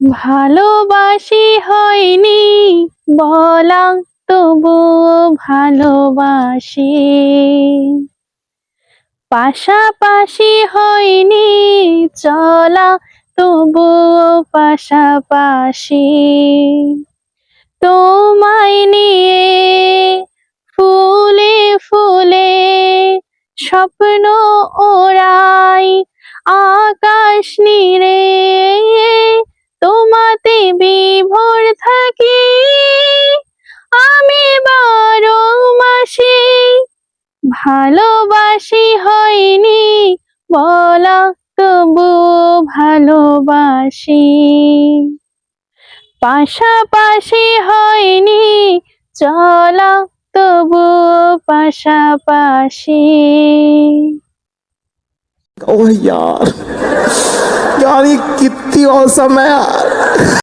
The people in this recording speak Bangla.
ভালোবাসি হয়নি, বলা তবু ভালোবাসি। পাশাপাশি হয়নি, চলা তবু পাশাপাশি। তোমায় নিয়ে ফুলে ফুলে স্বপ্ন ওড়াই, আকাশ নিরে থাকি আমি বারো মাসে ভালোবাসি হয়নি বলা তবু ভালোবাসি পাশাপাশি হয়নি চলা তবু পাশাপাশি ओह यार यार ये कितनी औसम है यार